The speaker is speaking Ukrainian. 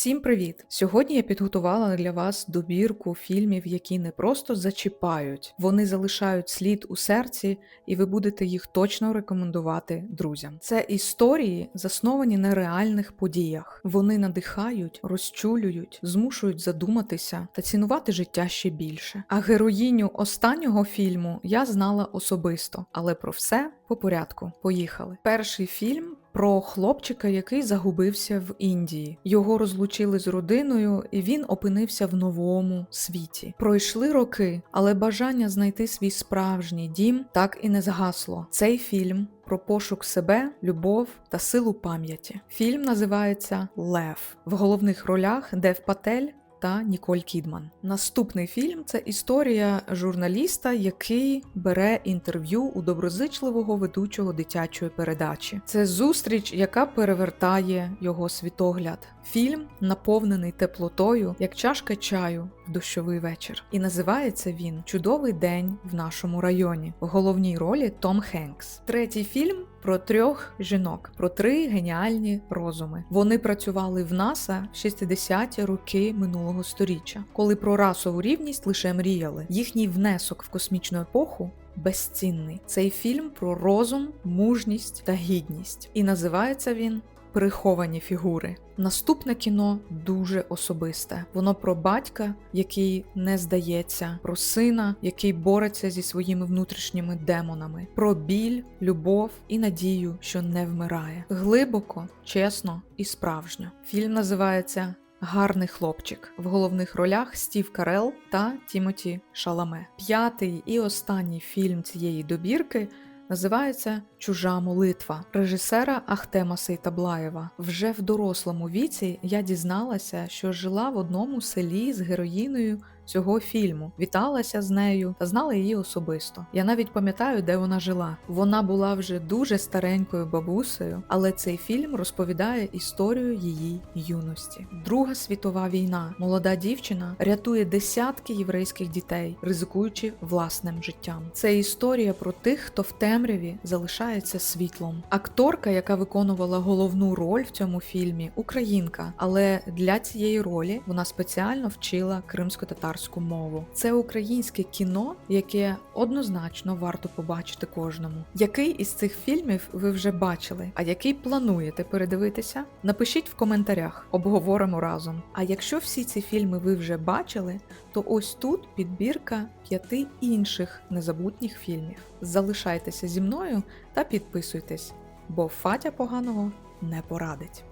Всім привіт! Сьогодні я підготувала для вас добірку фільмів, які не просто зачіпають, вони залишають слід у серці, і ви будете їх точно рекомендувати друзям. Це історії, засновані на реальних подіях. Вони надихають, розчулюють, змушують задуматися та цінувати життя ще більше. А героїню останнього фільму я знала особисто, але про все по порядку. Поїхали. Перший фільм про хлопчика, який загубився в Індії. Його розлучили з родиною, і він опинився в новому світі. Пройшли роки, але бажання знайти свій справжній дім так і не згасло. Цей фільм. Про пошук себе, любов та силу пам'яті. Фільм називається Лев. В головних ролях Дев Патель та Ніколь Кідман. Наступний фільм це історія журналіста, який бере інтерв'ю у доброзичливого ведучого дитячої передачі. Це зустріч, яка перевертає його світогляд. Фільм наповнений теплотою, як чашка чаю в дощовий вечір. І називається він Чудовий день в нашому районі. В головній ролі Том Хенкс. Третій фільм про трьох жінок, про три геніальні розуми. Вони працювали в НАСА в 60-ті роки минулого століття, коли про расову рівність лише мріяли. Їхній внесок в космічну епоху. Безцінний цей фільм про розум, мужність та гідність, і називається він Приховані фігури. Наступне кіно дуже особисте. Воно про батька, який не здається, про сина, який бореться зі своїми внутрішніми демонами, про біль, любов і надію, що не вмирає. Глибоко, чесно і справжньо. Фільм називається. Гарний хлопчик в головних ролях Стів Карел та Тімоті Шаламе. П'ятий і останній фільм цієї добірки називається Чужа молитва режисера Ахтема Сейтаблаєва. Вже в дорослому віці я дізналася, що жила в одному селі з героїною цього фільму, віталася з нею та знала її особисто. Я навіть пам'ятаю, де вона жила. Вона була вже дуже старенькою бабусею, але цей фільм розповідає історію її юності. Друга світова війна. Молода дівчина рятує десятки єврейських дітей, ризикуючи власним життям. Це історія про тих, хто в темряві залишається світлом. Акторка, яка виконувала головну роль в цьому фільмі, українка, але для цієї ролі вона спеціально вчила кримсько-татарську мову. Це українське кіно, яке однозначно варто побачити кожному. Який із цих фільмів ви вже бачили, а який плануєте передивитися? Напишіть в коментарях, обговоримо разом. А якщо всі ці фільми ви вже бачили, то ось тут підбірка п'яти інших незабутніх фільмів. Залишайтеся зі мною та підписуйтесь, бо Фатя поганого не порадить.